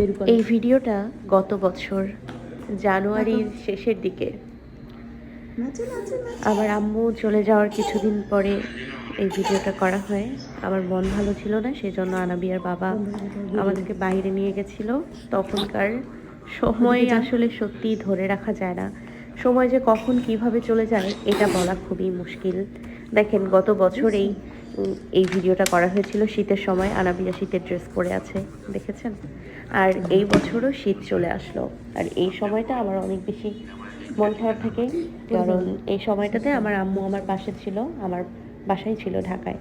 বের করে। এই ভিডিওটা গত বছর জানুয়ারির শেষের দিকে। আমার আম্মু চলে যাওয়ার কিছুদিন পরে এই ভিডিওটা করা হয়। আমার মন ভালো ছিল না সেই জন্য আনাবিয়ার বাবা আমাদেরকে বাইরে নিয়ে গেছিল। তখনকার সময় আসলে সত্যিই ধরে রাখা যায় না। সময় যে কখন কীভাবে চলে যায় এটা বলা খুবই মুশকিল। দেখেন গত বছরেই এই ভিডিওটা করা হয়েছিল শীতের সময়। আনাবিয়া শীতের ড্রেস পরে আছে দেখেছেন? আর এই বছরও শীত চলে আসলো। আর এই সময়টা আমার অনেক বেশি মন খারাপ থাকে কারণ এই সময়টাতে আমার আম্মু আমার পাশে ছিল আমার বাসায় ছিল ঢাকায়।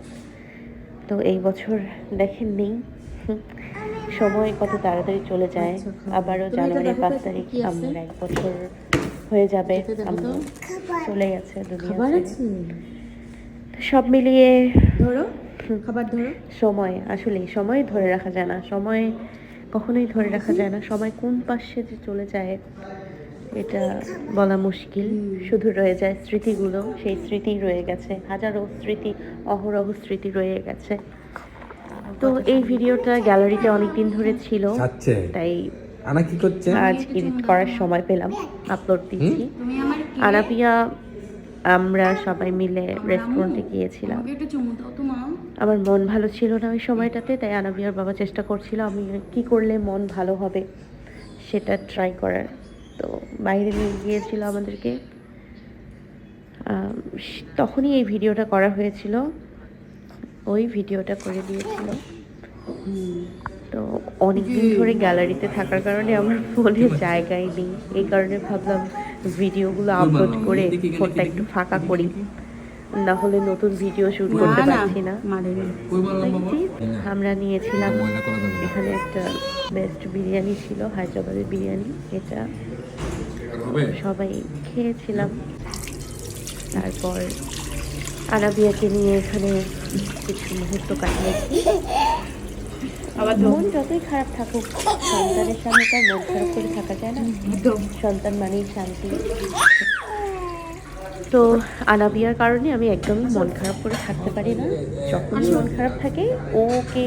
তো এই বছর দেখেন নেই। সময় কত তাড়াতাড়ি চলে যায়। আচ্ছা, আবারও তুমি এটা জানুয়ারির পাঁচ তারিখ? আম্মুর এক বছর হয়ে যাবে। আম্মু চলে গেছে দুনিয়া সব মিলিয়ে ধরো খাবার ধরো। সময় আসলে সময় ধরে রাখা যায় না। সময় কখনোই ধরে রাখা যায় না। সময় কোন পাশে যে চলে যায় এটা বলা মুশকিল। শুধু রয়ে যায় স্মৃতিগুলো। সেই স্মৃতি রয়ে গেছে। হাজারো স্মৃতি অহরহ স্মৃতি রয়ে গেছে। তো এই ভিডিওটা গ্যালারিতে অনেক দিন ধরে ছিল। তাই আনা কি করছে? আজ এডিট করার সময় পেলাম আপলোড দিচ্ছি। তুমি আমার আনাপিয়া আমরা সবাই মিলে রেস্টুরেন্টে গিয়েছিলাম। আমার মন ভালো ছিল না ওই সময়টাতে তাই আনাবিয়ার বাবা চেষ্টা করছিল আমি কি করলে মন ভালো হবে সেটা ট্রাই করার। তো বাইরে নিয়ে গিয়েছিল আমাদেরকে। তখনই এই ভিডিওটা করা হয়েছিল। ওই ভিডিওটা করে দিয়েছিল। তো অনেকদিন ধরে গ্যালারিতে থাকার কারণে আমার ফোনে জায়গাই নেই। এই কারণে ভাবলাম ভিডিওগুলো আপলোড করে ফোনটা একটু ফাঁকা করি। না হলে নতুন ভিডিও শুট করতে পারছি না। মারে আমরা নিয়েছিলাম এখানে একটা বেস্ট বিরিয়ানি ছিল হায়দ্রাবাদের বিরিয়ানি। এটা সবাই খেয়েছিলাম। তারপর আনাবিয়াকে নিয়ে এখানে কিছু মুহূর্ত কাটিয়েছি। আবার মন যতই খারাপ থাকুক সন্তানের সামনে তার মন খারাপ করে থাকা যায় না। সন্তান মানেই শান্তি। তো আনাবিয়ার কারণে আমি একদমই মন খারাপ করে থাকতে পারি না। যখনই মন খারাপ থাকে ওকে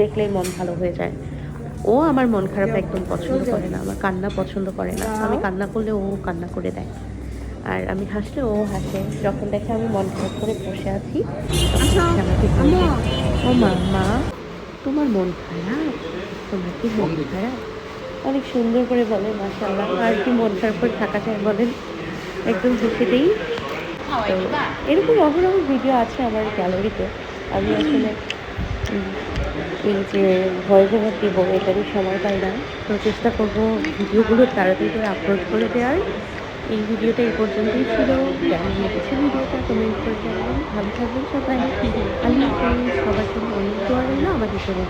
দেখলেই মন ভালো হয়ে যায়। ও আমার মন খারাপ একদম পছন্দ করে না আমার কান্না পছন্দ করে না। আমি কান্না করলে ও কান্না করে দেয়। আর আমি হাসলে ও হাসে। যখন দেখে আমি মন খারাপ করে বসে আছি আমাকে ও মা মা। তোমার মন খারাপ? তোমার কি মন খারাপ? অনেক সুন্দর করে বলে মাসাল্লাহ আর কি মন খারাপ করে থাকা যায় বলেন? একদম হেসে দিই তো এরকম অহরহ ভিডিও আছে আমার গ্যালারিতে আমি আসলে এই যে ভয়েস ওভার দিব এটারই সময় পাই না। তো চেষ্টা করব ভিডিওগুলো তাড়াতাড়ি করে আপলোড করে দেওয়ার। এই ভিডিওটা এই পর্যন্তই ছিল। কেমন লেগেছে ভিডিওটা কমেন্ট করে জানাবেন ভালো থাকবেন সবাই। আল্লাহ সবার জন্য অনেক দোয়া রইল। আমাদের জন্য